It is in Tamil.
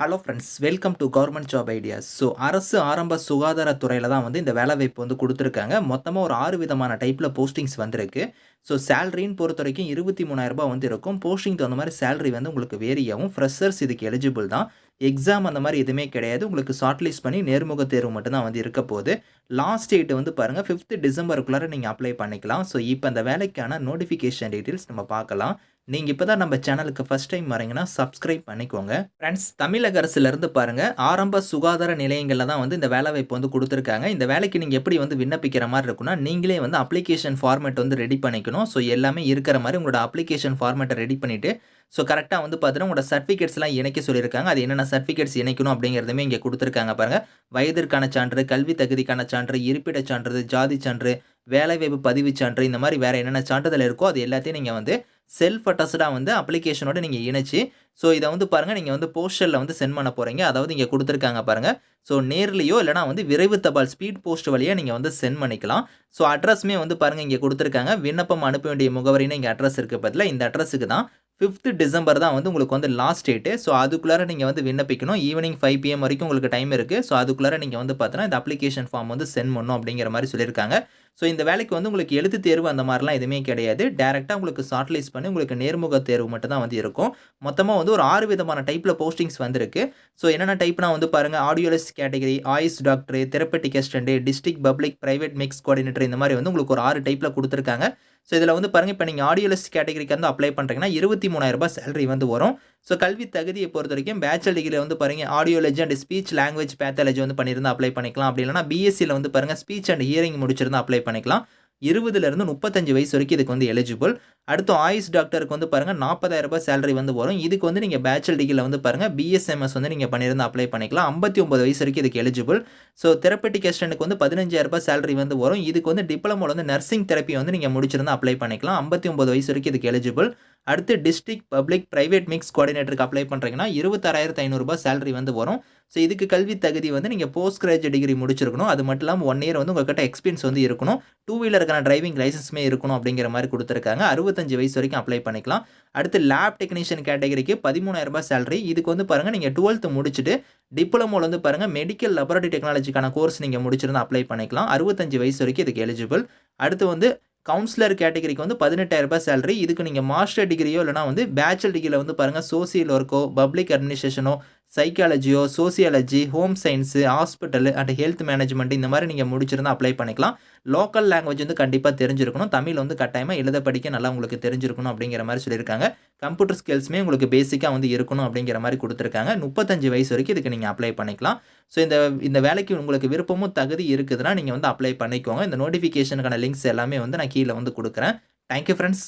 Hello friends welcome to government job ideas so அரசு ஆரம்ப சுகாதாரத்துறையில் தான் வந்து இந்த வேலைவாய்ப்பு வந்து கொடுத்துருக்காங்க. மொத்தமாக ஒரு ஆறு விதமான டைப்பில் போஸ்டிங்ஸ் வந்திருக்கு. ஸோ சேலரின்னு பொறுத்த வரைக்கும் இருபத்தி மூணாயிரரூபா வந்து இருக்கும். போஸ்டிங் தகுந்த மாதிரி சேலரி வந்து உங்களுக்கு வேரியாகும் ஃப்ரெஷர்ஸ் இதுக்கு எலிஜிபிள் தான். எக்ஸாம் அந்த மாதிரி எதுவுமே கிடையாது. உங்களுக்கு ஷார்ட் லிஸ்ட் பண்ணி நேர்முக தேர்வு மட்டும்தான் வந்து இருக்க போகுது. லாஸ்ட் டேட் வந்து பாருங்கள் ஃபிஃப்த் டிசம்பருக்குள்ளார நீங்கள் அப்ளை பண்ணிக்கலாம். ஸோ இப்போ அந்த வேலைக்கான நோட்டிஃபிகேஷன் டீட்டெயில்ஸ் நம்ம பார்க்கலாம். நீங்கள் இப்போ தான் நம்ம சேனலுக்கு ஃபஸ்ட் டைம் வரீங்கன்னா சப்ஸ்கிரைப் பண்ணிக்கோங்க. ஃப்ரெண்ட்ஸ் தமிழக அரசுலேருந்து பாருங்கள் ஆரம்ப சுகாதார நிலையங்களில் தான் வந்து இந்த வேலை வாய்ப்பு வந்து கொடுத்துருக்காங்க. இந்த வேலைக்கு நீங்கள் எப்படி வந்து விண்ணப்பிக்கிற மாதிரி இருக்குன்னா நீங்களே வந்து அப்ளிகேஷன் ஃபார்மேட் வந்து ரெடி பண்ணிக்கணும். ஸோ எல்லாமே இருக்கிற மாதிரி உங்களோட அப்ளிகேஷன் ஃபார்மேட்டை ரெடி பண்ணிவிட்டு ஸோ கரெக்டாக வந்து பார்த்தீங்கன்னா உங்களோட சர்டிஃபிகேட்ஸ்லாம் இணைக்க சொல்லியிருக்காங்க. அது என்னென்ன சர்டிஃபிகேட்ஸ் இணைக்கணும் அப்படிங்கிறதுமே இங்கே கொடுத்துருக்காங்க பாருங்கள் வயதிற்கான சான்று கல்வி தகுதிக்கான சான்று இருப்பிடச் சான்றிதழ் ஜாதி சான்று வேலைவாய்ப்பு பதிவு சான்று இந்த மாதிரி வேறு என்னென்ன சான்றிதழ் இருக்கோ அது எல்லாத்தையும் நீங்கள் வந்து செல்ஃப் அட்டஸ்டாக வந்து அப்ளிகேஷனோட நீங்கள் இணைச்சி ஸோ இதை வந்து பாருங்கள் நீங்கள் வந்து போஸ்டலில் வந்து சென்ட் பண்ண போகிறீங்க அதாவது இங்கே கொடுத்துருக்காங்க பாருங்கள் ஸோ நேர்லேயோ இல்லைனா வந்து விரைவு தபால் ஸ்பீட் போஸ்ட் வழியாக நீங்கள் வந்து சென்ட் பண்ணிக்கலாம். ஸோ அட்ரஸுமே வந்து பாருங்கள் இங்கே கொடுத்துருக்காங்க. விண்ணப்பம் அனுப்ப வேண்டிய முகவரின்னு இங்கே அட்ரஸ் இருக்குது பதில் இந்த அட்ரஸுக்கு தான் ஃபிஃப்த்து டிசம்பர் தான் வந்து உங்களுக்கு வந்து லாஸ்ட் டேட்டு ஸோ அதுக்குள்ளார நீங்கள் வந்து விண்ணப்பிக்கணும். ஈவினிங் ஃபைவ் பிஎம் வரைக்கும் உங்களுக்கு டைம் இருக்குது ஸோ அதுக்குள்ளார நீங்கள் வந்து பார்த்தீங்கன்னா இந்த அப்ளிகேஷன் ஃபார்ம் வந்து சென்ட் பண்ணணும் அப்படிங்கிற மாதிரி சொல்லியிருக்காங்க. ஸோ இந்த வேலைக்கு வந்து உங்களுக்கு எழுத்து தேர்வு அந்த மாதிரிலாம் எதுவுமே கிடையாது. டேரெக்டாக உங்களுக்கு ஷார்ட்லிஸ்ட் பண்ணி உங்களுக்கு நேர்முக தேர்வு மட்டும் தான் வந்து இருக்கும். மொத்தமாக வந்து ஒரு ஆறு விதமான டைப்பில் போஸ்டிங்ஸ் வந்திருக்கு. ஸோ என்னென்ன டைப்னா வந்து பாருங்கள் audiologist category AYUSH doctor therapeutic assistant district public private mix coordinator இந்த மாதிரி வந்து உங்களுக்கு ஒரு ஆறு டைப்பில் கொடுத்துருக்காங்க. ஸோ இதில் வந்து பாருங்கள் இப்போ நீங்கள் ஆடியோலஜிஸ்ட் கேட்டகரிக்கு வந்து அப்ளை பண்ணுறீங்கன்னா இருபத்தி மூணாயிரரூபா சேலரி வந்து வரும். ஸோ கல்வி தகுதியை பொறுத்த வரைக்கும் பேச்சுலர் டிகிரி வந்து பாருங்கள் audiology and speech language pathology வந்து பண்ணியிருந்தால் அப்ளை பண்ணிக்கலாம். அப்படி இல்லைனா பிஎஸ்சியில் வந்து பாருங்கள் ஸ்பீச் அண்ட் ஹியரிங் முடிச்சிருந்தால் அப்ளை பண்ணிக்கலாம். இருபதுலேருந்து முப்பத்தஞ்சு வயசு வரைக்கும் இதுக்கு வந்து எலிஜிபிள் அடுத்து ஆயுஷ் டாக்டருக்கு வந்து பாருங்கள் நாற்பதாயிரம் ரூபாய் சேலரி வந்து வரும். இதுக்கு வந்து நீங்கள் பேச்சுலர் டிகிரியில் வந்து பாருங்கள் பிஎஸ்எம்எஸ் வந்து நீங்கள் பண்ணியிருந்தால் அப்ளை பண்ணிக்கலாம். ஐம்பத்தி ஒம்பது வயசு வரைக்கும் இதுக்கு எலிஜிபிள் ஸோ தெரப்பட்டிக் அசிஸ்டன்ட்டுக்கு வந்து பதினஞ்சாயிரம் ரூபாய் சேலரி வந்து வரும். இதுக்கு வந்து டிப்ளமோவில் வந்து நர்சிங் தெரப்பி வந்து நீங்கள் முடிச்சிருந்து அப்ளை பண்ணிக்கலாம். ஐம்பத்தி ஒம்பது வயசு வரைக்கும் இதுக்கு எலிஜிபிள் அடுத்து டிஸ்ட்ரிக்ட் பப்ளிக் ப்ரைவேட் மிக்ஸ் கோஆர்டினேட்டருக்கு அப்ளை பண்ணுறீங்கன்னா இருபத்தாறாயிரத்து ஐநூறுரூபா சேலரி வந்து வரும். ஸோ இதுக்கு கல்வி தகுதி வந்து நீங்கள் போஸ்ட் கிராஜுவேட் டிகிரி முடிச்சிருக்கணும். அது மட்டும் இல்லாமல் ஒன் இயர் வந்து உங்கள்கிட்ட எக்ஸ்பீரியன்ஸ் வந்து இருக்கணும். டூ வீலருக்கான டிரைவிங் லைசன்ஸுமே இருக்கணும் அப்படிங்கிற மாதிரி கொடுத்துருக்காங்க. அறுபத்தஞ்சு வயசு வரைக்கும் அப்ளை பண்ணிக்கலாம். அடுத்து லேப் டெக்னீஷியன் கேட்டகரிக்கு பதிமூணாயிரரூபா சேலரி இதுக்கு வந்து பாருங்கள் நீங்கள் டுவெல்த்து முடிச்சுட்டு டிப்ளமோவில் வந்து பாருங்கள் மெடிக்கல் லெபரட்டரி டெக்னாலஜிக்கான கோர்ஸ் நீங்கள் முடிச்சிருந்தால் அப்ளை பண்ணிக்கலாம். அறுபத்தஞ்சு வயசு வரைக்கும் இதுக்கு எலிஜிபிள் அடுத்து வந்து கவுன்சிலர் கேட்டகரிக்கு வந்து பதினெட்டாயிரம் ரூபாய் சேலரி இதுக்கு நீங்கள் மாஸ்டர் டிகிரியோ இல்லைனா வந்து பேச்சுலர் டிகிரியில் வந்து பாருங்கள் சோசியல் ஒர்க்கோ பப்ளிக் அட்மினிஸ்ட்ரேஷனோ சைக்காலஜியோ sociology home science hospital and health management இந்த மாதிரி நீங்கள் முடிச்சிருந்தால் அப்ளை பண்ணிக்கலாம். லோக்கல் லாங்குவேஜ் வந்து கண்டிப்பாக தெரிஞ்சிருக்கணும். தமிழ் வந்து கட்டாயமாக எழுத படிக்க நல்லா உங்களுக்கு தெரிஞ்சிருக்கணும் அப்படிங்கிற மாதிரி சொல்லியிருக்காங்க. கம்ப்யூட்டர் ஸ்கில்ஸுமே உங்களுக்கு பேசிக்காக வந்து இருக்கணும் அப்படிங்கிற மாதிரி கொடுத்துருக்காங்க. முப்பத்தஞ்சு வயசு வரைக்கும் இதுக்கு நீங்கள் அப்ளை பண்ணிக்கலாம். ஸோ இந்த இந்த வேலைக்கு உங்களுக்கு விருப்பமும் தகுதி இருக்குதுன்னா நீங்கள் வந்து அப்ளை பண்ணிக்கோங்க. இந்த நோட்டிஃபிகேஷனுக்கான லிங்க்ஸ் எல்லாமே வந்து நான் கீழே வந்து கொடுக்குறேன். Thank you friends